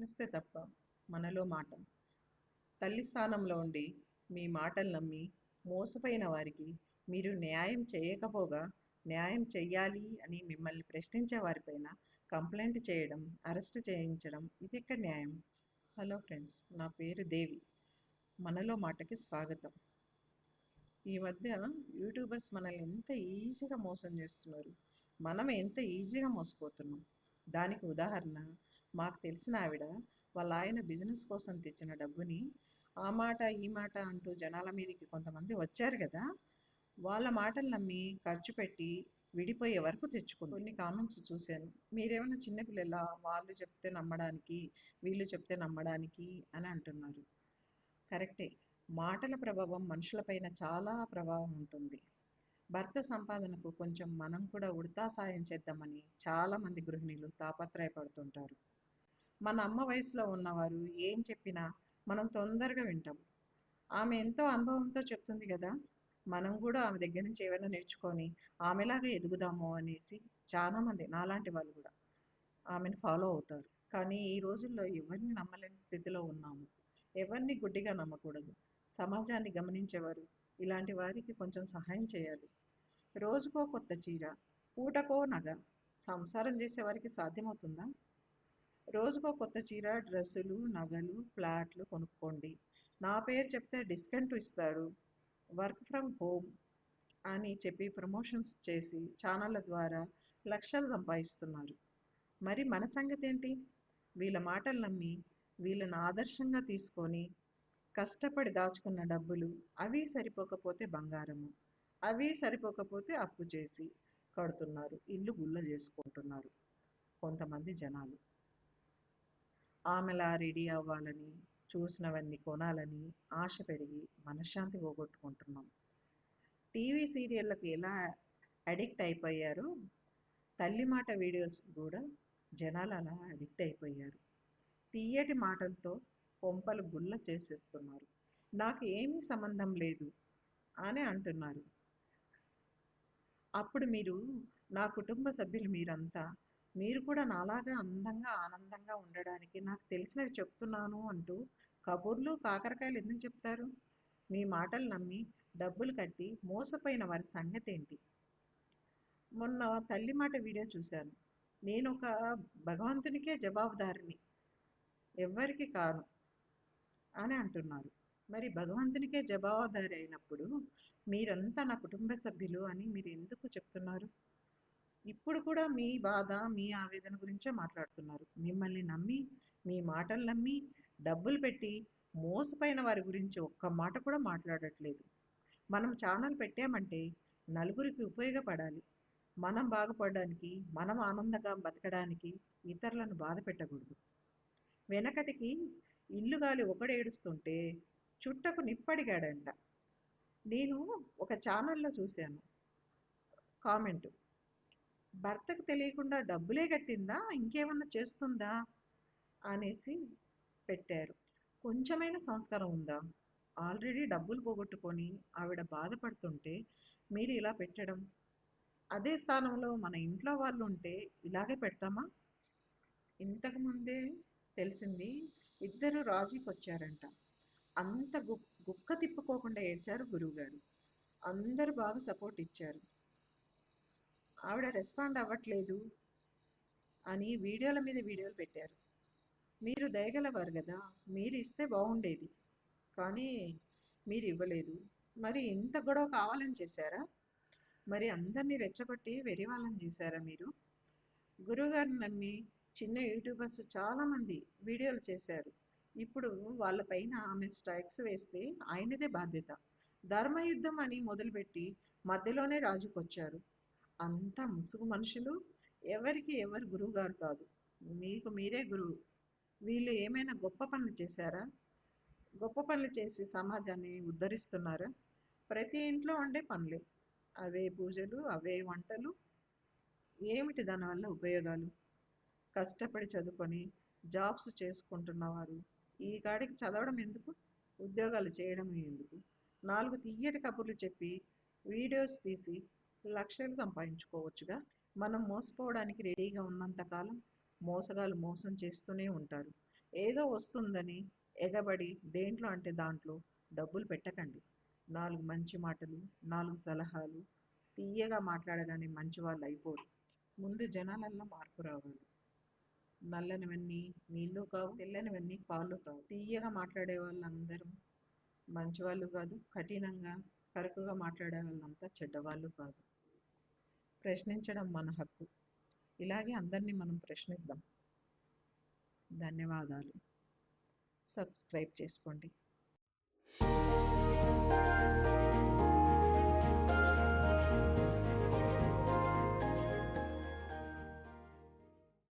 ప్రశ్నిస్తే తప్ప మనలో మాట. తల్లి స్థానంలో ఉండి మీ మాటలు నమ్మి మోసపోయిన వారికి మీరు న్యాయం చేయకపోగా న్యాయం చెయ్యాలి అని మిమ్మల్ని ప్రశ్నించే వారిపైన కంప్లైంట్ చేయడం అరెస్ట్ చేయించడం ఇది ఎక్కడ న్యాయం? హలో ఫ్రెండ్స్ నా పేరు దేవి. మనలో మాటకి స్వాగతం. ఈ మధ్య యూట్యూబర్స్ మనల్ని ఎంత ఈజీగా మోసం చేస్తున్నారు? మనం ఎంత ఈజీగా మోసపోతున్నాం? దానికి ఉదాహరణ మాకు తెలిసిన ఆవిడ వాళ్ళ ఆయన బిజినెస్ కోసం తెచ్చిన డబ్బుని ఆ మాట ఈ మాట అంటూ జనాల మీదకి కొంతమంది వచ్చారు కదా వాళ్ళ మాటలు నమ్మి ఖర్చు పెట్టి విడిపోయే వరకు తెచ్చుకుంది. కొన్ని కామెంట్స్ చూశాను. మీరేమైనా చిన్నపిల్లల వాళ్ళు చెప్తే నమ్మడానికి వీళ్ళు చెప్తే నమ్మడానికి అని అంటున్నారు. కరెక్టే. మాటల ప్రభావం మనుషులపైన చాలా ప్రభావం ఉంటుంది. భర్త సంపాదనకు కొంచెం మనం కూడా ఉడతా సాయం చేద్దామని చాలామంది గృహిణులు తాపత్రయపడుతుంటారు. మన అమ్మ వయసులో ఉన్నవారు ఏం చెప్పినా మనం తొందరగా వింటాం. ఆమె ఎంతో అనుభవంతో చెప్తుంది కదా మనం కూడా ఆమె దగ్గర నుంచి ఏమైనా నేర్చుకొని ఆమెలాగా ఎదుగుదాము అనేసి చాలామంది నాలాంటి వాళ్ళు కూడా ఆమెను ఫాలో అవుతారు. కానీ ఈ రోజుల్లో ఎవరిని నమ్మలేని స్థితిలో ఉన్నాము. ఎవరిని గుడ్డిగా నమ్మకూడదు. సమాజాన్ని గమనించేవారు ఇలాంటి వారికి కొంచెం సహాయం చేయాలి. రోజుకో కొత్త చీర పూటకో నగ సంసారం చేసే వారికి సాధ్యమవుతుందా? రోజుకో కొత్త చీర డ్రెస్సులు నగలు ఫ్లాట్లు కొనుక్కోండి. నా పేరు చెప్తే డిస్కౌంట్ ఇస్తారు. వర్క్ ఫ్రమ్ హోమ్ అని చెప్పి ప్రమోషన్స్ చేసి ఛానళ్ళ ద్వారా లక్షలు సంపాదిస్తున్నారు. మరి మన సంగతి ఏంటి? వీళ్ళ మాటలు నమ్మి వీళ్ళని ఆదర్శంగా తీసుకొని కష్టపడి దాచుకున్న డబ్బులు అవి సరిపోకపోతే బంగారము అవి సరిపోకపోతే అప్పు చేసి కడుతున్నారు ఇల్లు గుల్ల చేసుకుంటున్నారు కొంతమంది జనాలు. ఆమెలా రెడీ అవ్వాలని చూసినవన్నీ కొనాలని ఆశ పెరిగి మనశ్శాంతి పోగొట్టుకుంటున్నాం. టీవీ సీరియళ్ళకు ఎలా అడిక్ట్ అయిపోయారో తల్లి మాట వీడియోస్ కూడా జనాలు అలా అడిక్ట్ అయిపోయారు. తీయటి మాటలతో కొంపలు గుల్ల చేసేస్తున్నారు. నాకు ఏమీ సంబంధం లేదు అని అంటున్నారు. అప్పుడు మీరు నా కుటుంబ సభ్యులు మీరంతా మీరు కూడా నాలాగా అందంగా ఆనందంగా ఉండడానికి నాకు తెలిసినవి చెప్తున్నాను అంటూ కబుర్లు కాకరకాయలు ఎందుకు చెప్తారు? మీ మాటలు నమ్మి డబ్బులు కట్టి మోసపోయిన వారి సంగతి ఏంటి? మొన్న తల్లి మాట వీడియో చూశాను. నేను ఒక భగవంతునికే జవాబుదారిని. ఎవ్వరికి కాను అని అంటున్నారు. మరి భగవంతునికే జవాబుదారి అయినప్పుడు మీరంతా నా కుటుంబ సభ్యులు అని మీరు ఎందుకు చెప్తున్నారు? ఇప్పుడు కూడా మీ బాధ మీ ఆవేదన గురించే మాట్లాడుతున్నారు. మిమ్మల్ని నమ్మి మీ మాటలు నమ్మి డబ్బులు పెట్టి మోసపోయిన వారి గురించి ఒక్క మాట కూడా మాట్లాడట్లేదు. మనం ఛానల్ పెట్టామంటే నలుగురికి ఉపయోగపడాలి. మనం బాగుపడడానికి మనం ఆనందంగా బతకడానికి ఇతరులను బాధ పెట్టకూడదు. వెనకటికి ఇల్లు గాలి ఒకడేడుస్తుంటే చుట్టకు నిప్పడిగాడంట. నేను ఒక ఛానల్లో చూశాను. కామెంట్. భర్తకు తెలియకుండా డబ్బులే కట్టిందా? ఇంకేమన్నా చేస్తుందా? అనేసి పెట్టారు. కొంచెమైన సంస్కారం ఉందా? ఆల్రెడీ డబ్బులు పోగొట్టుకొని ఆవిడ బాధపడుతుంటే మీరు ఇలా పెట్టడం? అదే స్థానంలో మన ఇంట్లో వాళ్ళు ఉంటే ఇలాగే పెడతామా? ఇంతకుముందే తెలిసింది ఇద్దరు రాజీకి వచ్చారంట. అంత గు గుక్క తిప్పుకోకుండా ఏడ్చారు గురువుగారు. అందరూ బాగా సపోర్ట్ ఇచ్చారు. ఆవిడ రెస్పాండ్ అవ్వట్లేదు అని వీడియోల మీద వీడియోలు పెట్టారు. మీరు దయగలవారు కదా మీరు ఇస్తే బాగుండేది. కానీ మీరు ఇవ్వలేదు. మరి ఇంత గొడవ కావాలని చేశారా? మరి అందరినీ రెచ్చగొట్టి వెరివాలని వాళ్ళని చేశారా మీరు? గురువుగారిని నమ్మి చిన్న యూట్యూబర్స్ చాలామంది వీడియోలు చేశారు. ఇప్పుడు వాళ్ళపైన ఆమె స్ట్రైక్స్ వేస్తే ఆయనదే బాధ్యత. ధర్మయుద్ధం అని మొదలుపెట్టి మధ్యలోనే రాజుకొచ్చారు. అంతా ముసుగు మనుషులు ఎవరికి ఎవరు గురువు గారు కాదు. మీకు మీరే గురువు. వీళ్ళు ఏమైనా గొప్ప పనులు చేశారా? గొప్ప పనులు చేసి సమాజాన్ని ఉద్ధరిస్తున్నారా? ప్రతి ఇంట్లో ఉండే పనులే. అవే పూజలు అవే వంటలు. ఏమిటి దానివల్ల ఉపయోగాలు? కష్టపడి చదువుకొని జాబ్స్ చేసుకుంటున్నవారు ఈ కాడికి చదవడం ఎందుకు? ఉద్యోగాలు చేయడం ఎందుకు? నాలుగు తీయటి కబుర్లు చెప్పి వీడియోస్ తీసి లక్షలు సంపాదించుకోవచ్చుగా. మనం మోసపోవడానికి రెడీగా ఉన్నంతకాలం మోసగాళ్ళు మోసం చేస్తూనే ఉంటారు. ఏదో వస్తుందని ఎగబడి దేంట్లో అంటే దాంట్లో డబ్బులు పెట్టకండి. నాలుగు మంచి మాటలు నాలుగు సలహాలు తీయగా మాట్లాడగానే మంచి వాళ్ళు అయిపోరు. ముందు జనాలల్లో మార్పు రావాలి. నల్లనివన్నీ నీళ్ళు కావు తెల్లనివన్నీ పాలు కావు. తీయగా మాట్లాడే వాళ్ళందరూ మంచివాళ్ళు కాదు కఠినంగా కరుకుగా మాట్లాడే వాళ్ళంతా చెడ్డవాళ్ళు కాదు. ప్రశ్నించడం మన హక్కు. ఇలాగే అందరినీ మనం ప్రశ్నిద్దాం. ధన్యవాదాలు. సబ్స్క్రైబ్ చేసుకోండి.